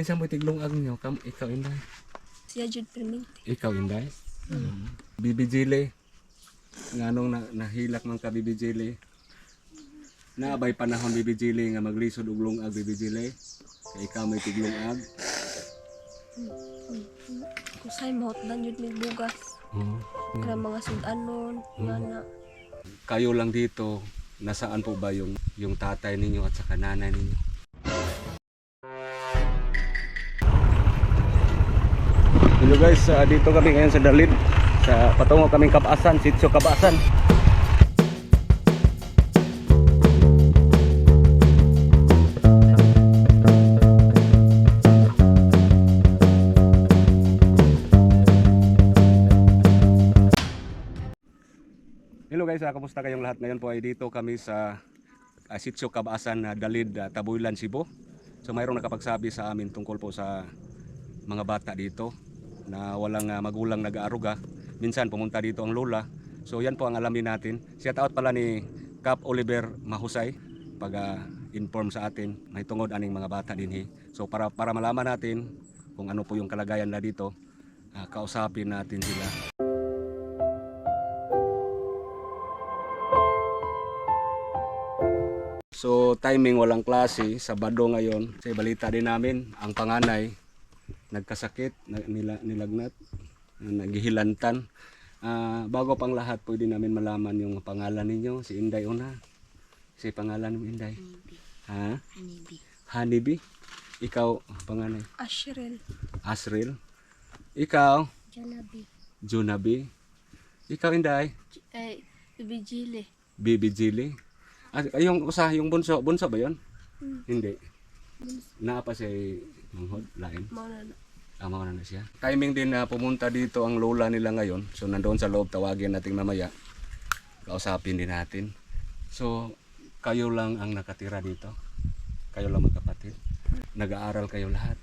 Kinsa mo tiglong ag nyo? Kam ikaw inday. Siya jud perminti. Ikaw inday. Mm. Bibi Jile. Nganong na, nahilak man ka Bibi Jile. Naabay panahon Bibi Jile nga maglisod og lungag Bibi Jile. Kay ikaw may tiglong ag. Kusay mahotdan jud mig bugas. Oo. Kaya mga sudanon, nga na. Kayo lang dito, nasaan po ba yung yung tatay ninyo at saka nanay ninyo? Hello guys, ah, dito kami ngayon sa Dalid. Sa patungo kaming Kabasan, Sitio Kabasan. Hello guys, ah, kamusta kayong lahat? Ngayon po ay dito kami sa uh, Sitio Kabasan na Dalid, ah, Tabuilan, Cebu. So mayroong nakapagsabi sa amin tungkol po sa mga bata dito na walang ah, magulang nag-aaruga. Minsan pumunta dito ang lola. So yan po ang alamin natin. Shout out pala ni Cap Oliver Mahusay pag ah, inform sa atin may tungod aning mga bata dinhi. So para para malaman natin kung ano po yung kalagayan na dito, ah, kausapin natin sila. So timing walang klase, Sabado ngayon. Sa balita din namin, ang panganay nagkasakit, na- nila, nilagnat, naghihilantan. Ah, bago pang lahat, pwede namin malaman yung pangalan ninyo, si Inday una. Si pangalan mo Inday? Ha? Hanibi. Hanibi? Ikaw, panganay? Ashrel. Asril? Ikaw? Janabi. Junabi? Ikaw Inday? Eh, Bibijile. Bibi Jilly? Ah, yung usa, yung bunso, bunso ba yun? Hmm. Hindi. Naa pa siya manghod, lain. Mga na. Tama na na siya. Timing din na pumunta dito ang lola nila ngayon. So nandoon sa loob, tawagin natin mamaya. Kausapin din natin. So, kayo lang ang nakatira dito. Kayo lang magkapatid. Nag-aaral kayo lahat.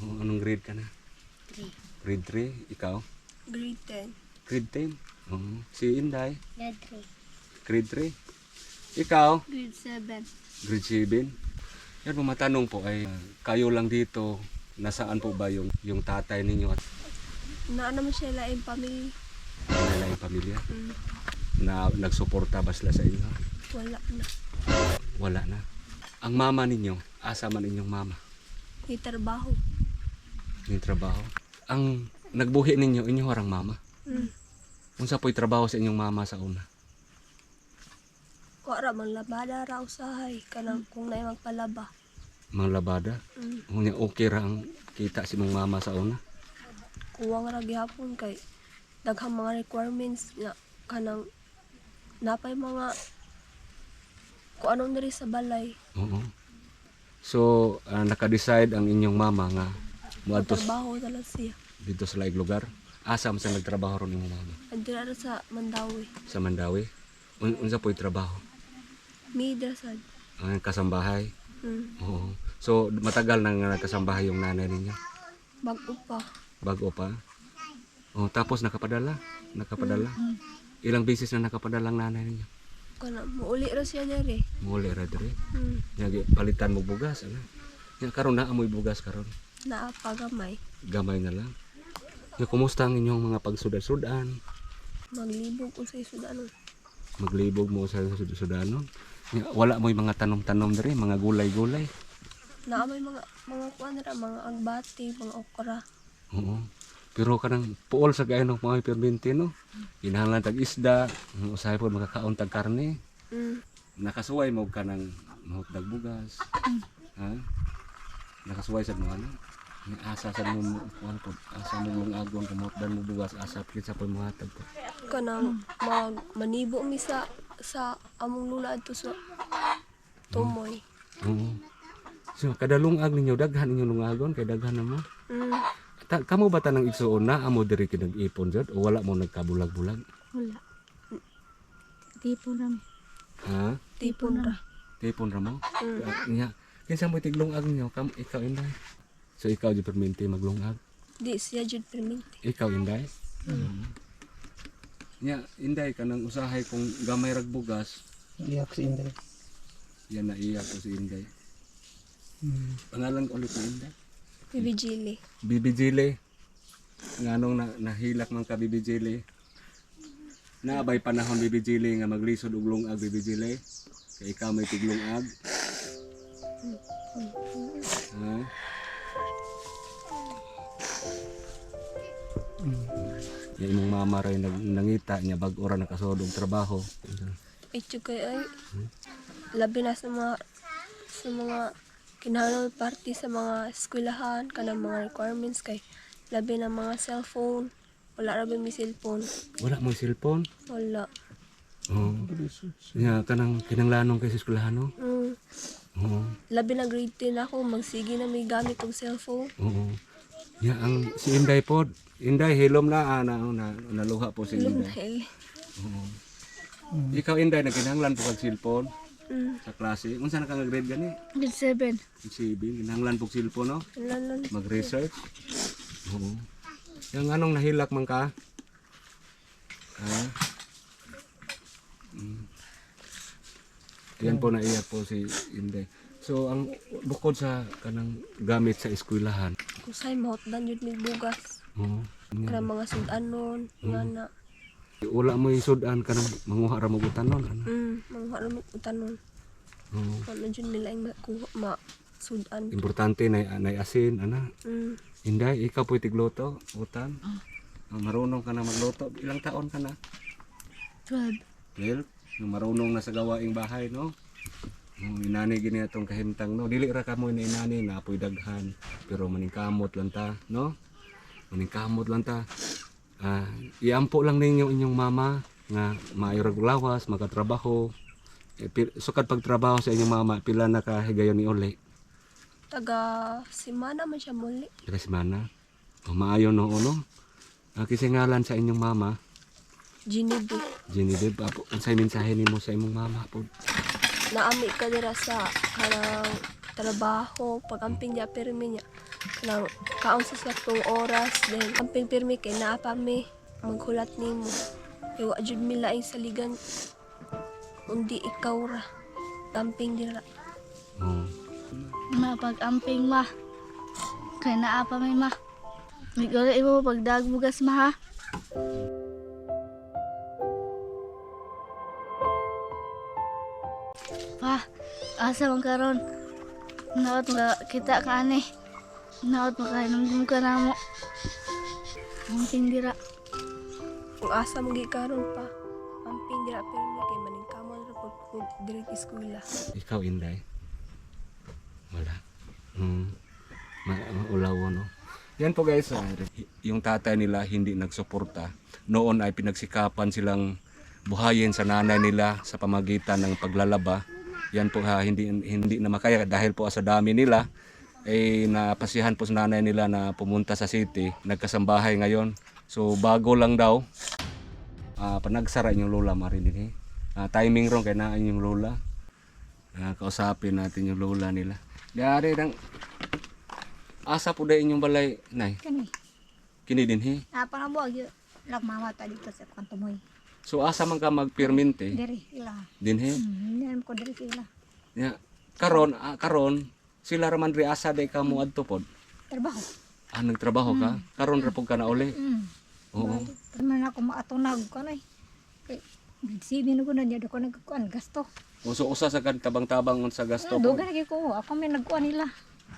Anong grade ka na? 3. Grade 3. Ikaw? Grade 10. Grade 10. Oh, si Inday? Grade 3. Grade 3. Ikaw? Grade 7. Grade 7. Yan po matanong po ay uh, kayo lang dito nasaan po ba yung yung tatay ninyo at Na naman siya laing pamilya. nila yung pamilya Mm, na nagsuporta ba sila sa inyo? wala na. Wala na. Ang mama ninyo, asa man inyong mama? May trabaho. Yung trabaho. Ang nagbuhi ninyo, inyong harang mama. Mm. Unsa po'y trabaho sa inyong mama sa una? Wala man labada ra usahay kanang kung naay magpalaba. Mga labada. Mm. Unya okay ra ang kita si mong mama sa una. Kuwang ra gihapon kay daghang mga requirements nga kanang napay mga kung anong diri sa balay. Oo. So, ah, naka-decide ang inyong mama nga muadto Trabaho tala siya. dito sa laig lugar. Asa man sa nagtrabaho ron imong mama? Andira ra sa Mandawi. Sa Mandawi. Un unsa po'y trabaho? Midra sad. Ang kasambahay. Mm. Oo. So, matagal nang nagkasambahay yung nanay ninyo. Bago pa. Bago pa. Oh, tapos nakapadala. Nakapadala. Ilang beses na nakapadala ang nanay ninyo. Kana muuli ra siya diri. Muli ra dire. Mm. Nyagi palitan mo bugas ano. Ya karon na amoy bugas karon. Naa pa gamay. Na lang. Ya kumusta ang inyong mga pagsudad-sudan? Maglibog ko sa isudanon. Maglibog mo sa sudano. Wala mo mga tanom-tanom dire, mga gulay-gulay. Naa may mga mga kuan ra mga agbati, mga okra. Oo. Pero kanang puol sa gayon ng mga perminti no. Kinahanglan tag isda, usahay po makakaon tag karne. Mm. Nakasuway mo ka ng mahutdag bugas. ha? Nakasuway sa mga ano? Ni asa sa mo kuan po, asa mo mong agon kamutdan mo bugas, asa pit sa pagmuhatag po. Kanang mag manibo mi sa sa among lula adto sa tumoy. Oo. So kada lungag ninyo daghan ninyo lungagon kay daghan na mo. Mm. Ta, kamo ba tanang igsuon na amo diri kinag-ipon jud o wala mo nagkabulag-bulag? Wala. Tipon rami. Ha? Tipon ra. Tipon ra mo? Mm. Nya, kinsa mo tiglungag ninyo kam ikaw inday. So ikaw di perminti maglungag. Di siya jud perminti. Ikaw inday. Nya, inday kanang usahay kung gamay rag bugas, Iyak si Inday. yan na iya ko si inday. Hmm. Pangalan ko ulit ni inday. Bibijili. bibijili nganong na, nahilak man ka bibijili naabay panahon bibijili nga maglisod og lungag bibijili kay ikaw may tiglungag ha Ya imong mama ray nag, nangita niya bag ora nakasod og trabaho. Ito kay ay labi na sa mga sa mga kinahanglan party sa mga eskwelahan kanang mga requirements kay labi na mga cellphone wala ra ba mi cellphone Wala mo cellphone. wala Oh. Ya kanang kinanglanong kay sa eskwelahan no. mm. Oo. labi na grade 10 ako magsige na may gamit og cellphone Oo. Ya ang si Inday pod. Inday hilom na ana na, naluha po si Inday. na Oo. Ikaw Inday nagkinahanglan po kag cellphone mm. sa klase. Unsa na ka nga grade gani? Grade 7. CB, kinahanglan po cellphone no? Mag-research. Oo. Yang anong nahilak man ka? Ha? Mm. Yan po naiyak po si Inday. So ang bukod sa kanang gamit sa eskwelahan, kusay mahotdan yun may bugas Oo. kanang mga sudanon nga na Wala mo isudan ka ng manguha ra mo utanon ano. mm. mga haramit utanon Oo. ano dyan nila yung makuha ma sudan Importante na nay asin ana. mm. Inday, ikaw po tigluto, utan. Ah, marunong ka na magluto. Ilang taon ka na? 12. Well, yung marunong na sa gawaing bahay, no? Um, inani gini atong kahimtang, no? Dili ra ka mo ni inani na apoy daghan, pero maningkamot lang ta, no? Maningkamot lang ta. Ah, iampo lang ninyo inyong mama nga maayo rag lawas, makatrabaho. Eh, pi- sukad pagtrabaho sa inyong mama, pila na ka higayon ni Uli? taga simana man siya muli Pila semana. O maayo no no. Ah, kisingalan sa inyong mama, Ginibi Genevieve, apo, unsay mensahe nimo sa imong mama po? Naami ka dira sa kanang trabaho pagamping niya pirmi niya kanang kaon sa saktong oras then amping pirmi kay naa pa mi maghulat nimo kay wa jud mi laing saligan undi ikaw ra amping dira Oh. Mapag-amping ma. Kaya naa pa may ma. May gala mo pagdag bugas ma ha. Pa, asa man karon? Naot nga kita ka ani. Naot makainom ka na mo. Amping dira. kung asa mo karon pa amping dira pirmi kay maningkamot ra pud ko diri sa eskwela Ikaw, Inday? Wala. Hmm. Ma- maulaw, no? Yan po guys, ah, yung tatay nila hindi nagsuporta. Noon ay pinagsikapan silang buhayin sa nanay nila sa pamagitan ng paglalaba. Yan po ha, hindi, hindi na makaya dahil po sa dami nila ay napasihan po sa nanay nila na pumunta sa city. Nagkasambahay ngayon. So bago lang daw, ah, panagsara inyong lola marinig eh. Ah, timing wrong kaya na inyong lola. Ah, kausapin natin yung lola nila. Dari nang asa po dahil inyong balay, nay. Kani, Kini din he. apa na buwag yun. Lag mama ta dito sa kanto mo. So asa man ka magpirmente Diri, ila. din he. Hindi naman ko diri sila. Ya, karon ah, karon sila raman ri asa day ka mo adto pod. Trabaho. Ah, nagtrabaho ka. Karon ra pug ka na uli. Hmm. Oo. Naman ako maatunag ko na eh. Kay, Bidsibi na ko na niya. Ako nagkuhan, gasto. Uso usa sa kan tabang-tabang sa gasto. Hmm, Dugan lagi ko. Ako may nagkuhan nila.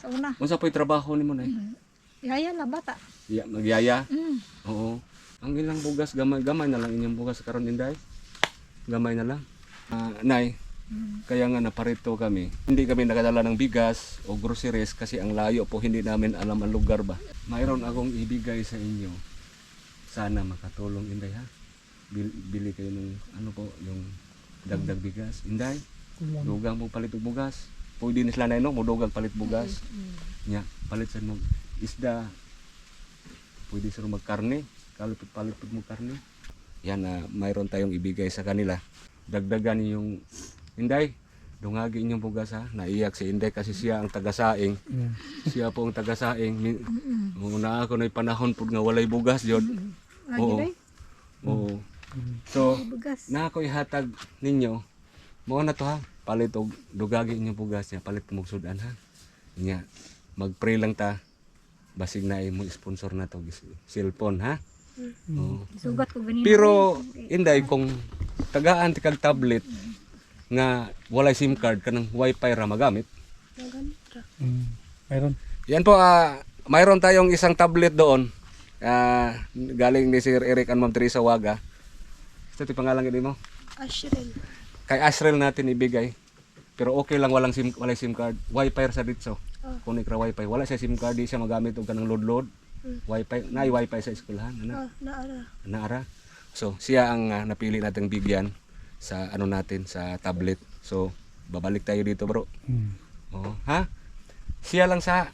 Sa una. Unsa po'y trabaho nimo nay? Hmm. Yaya na bata. Ya, magyaya. Hmm. Oo. Ang ilang bugas gamay gamay na lang inyong bugas karon inday. Gamay na lang. Ah, nay, kaya nga naparito kami. Hindi kami nakadala ng bigas o groceries kasi ang layo po hindi namin alam ang lugar ba. Mayroon akong ibigay sa inyo. Sana makatulong inday ha. Bil- bili kayo ng ano po yung dagdag bigas. Inday, dugang mo palit bugas. Pwede ni sila na no, mudugang palit bugas. Nya, palit sa mo isda. Pwede sa magkarne. Kalipit palit mo karne. Yan na mayroon tayong ibigay sa kanila. Dagdagan yung Inday, dungagi inyong bugas ha. Naiyak si Inday kasi siya ang tagasaing. Siya po ang tagasaing. Min- Una ako na panahon po nga walay bugas yun. Lagi Oo. day. Oo. So, Bugas. na ako ihatag ninyo. Mo na to ha. Palit og dugagi inyong bugas niya. Palit mo sudan ha. Nya. Mag-pray lang ta. basig na imo sponsor na to cellphone ha. Oo. Sugat ko ganito. Pero inday kung tagaan ti kag tablet nga walay SIM card kanang wifi ra magamit. Nagamit ra. Mm. Mayroon. Yan po ah mayroon tayong isang tablet doon. Ah, galing ni Sir Eric and Ma'am Teresa Waga. Ito ti pangalan gid mo. Ashrel. Kay Asrel natin ibigay. Pero okay lang walang SIM walay SIM card. Wifi ra sa ditso. Ah. Kunik ra wifi. Wala siya SIM card di siya magamit og kanang load load. Wifi, na wifi sa eskwelahan, ano? Ah, naara. Naara. So, siya ang ah, napili nating bigyan sa ano natin sa tablet. So, babalik tayo dito, bro. Mm. Oo. Ha? Siya lang sa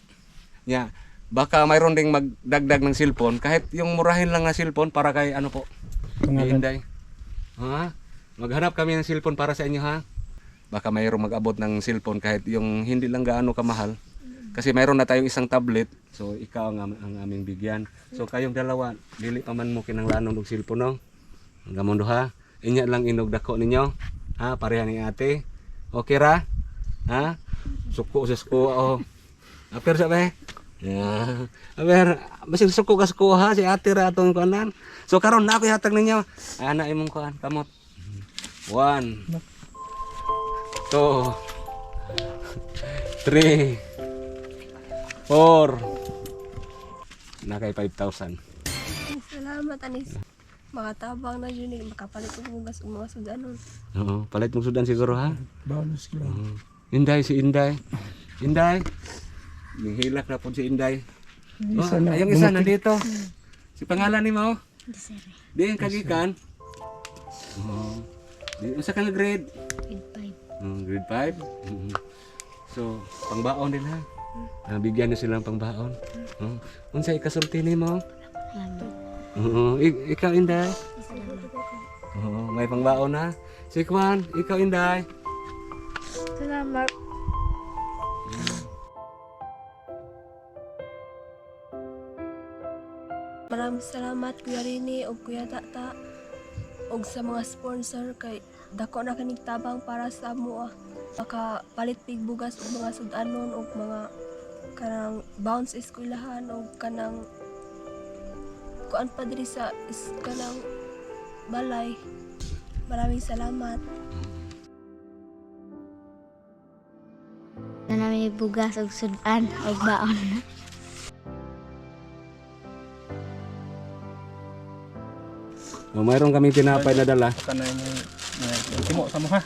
niya. Baka mayroon ding magdagdag ng cellphone kahit yung murahin lang na cellphone para kay ano po. Kay Pangalan. Inday. Ha? Maghanap kami ng cellphone para sa inyo ha. Baka mayroong mag-abot ng cellphone kahit yung hindi lang gaano kamahal. Kasi mayroon na tayong isang tablet. So ikaw ang, ang aming bigyan. So kayong dalawa, dili pa man mo kinanglanon og cellphone no. Ang gamon ha. Inya lang inog dako ninyo. Ha, pareha ni ate. Okay ra? Ha? Suko sa suko oh. Aper sa ba? Yeah. Aber, basig suko ka suko ha si ate ra atong kuanan. So karon na ako hatag ninyo. Ana imong kuan kamot. One. Two. Three. Four. Nakay 5,000. Salamat anis. Makatabang na yun eh. Makapalit og bugas og mga sudanon. Oo, palit mo sudan siguro ha. Bonus kilo. Oo. Inday si Inday. Inday. Nihilak na po si Inday. Oh, Isa na. ayong isa nandito. Si pangalan ni mo? Di ang kagikan. Oo. Di usa ka nga grade. Mm, grade 5. Mhm. So, pangbaon din ha. Ah, bigyan niyo silang pangbaon. Oh. Unsa ikasulti nimo? Oo, ik- ikaw Inday. Oo, may pangbaon na. Si Kwan, ikaw Inday. Salamat. Maraming salamat Kuya Rini o Kuya Tata og sa mga sponsor kay dako na kanig tabang para sa amo ah. Baka palit pig bugas og mga sudanon og mga kanang bounce eskwelahan og kanang kuan pa diri sa is, kanang balay. Maraming salamat. Na namin bugas og sudan og baon. O, mayroon kami tinapay na dala. Yung uh, timo sa mo ha.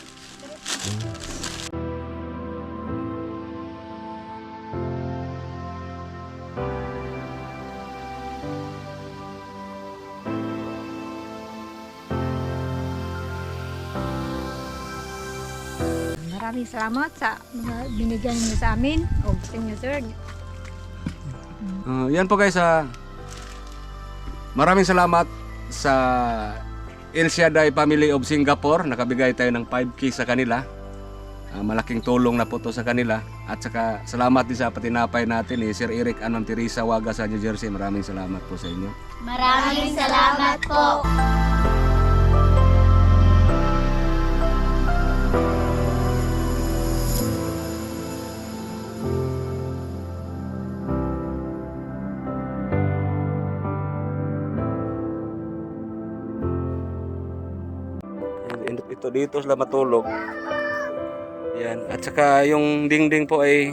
Maraming salamat sa mga binigyan niyo sa amin. O sa inyo, sir. Uh, yan po guys, ah, maraming salamat sa El Shaddai Family of Singapore. Nakabigay tayo ng 5K sa kanila. Ah, malaking tulong na po to sa kanila. At saka salamat din sa patinapay natin ni Sir Eric Ma'am Teresa Waga sa New Jersey. Maraming salamat po sa inyo. Maraming salamat po. Dito sila matulog. Yan. At saka yung dingding po ay.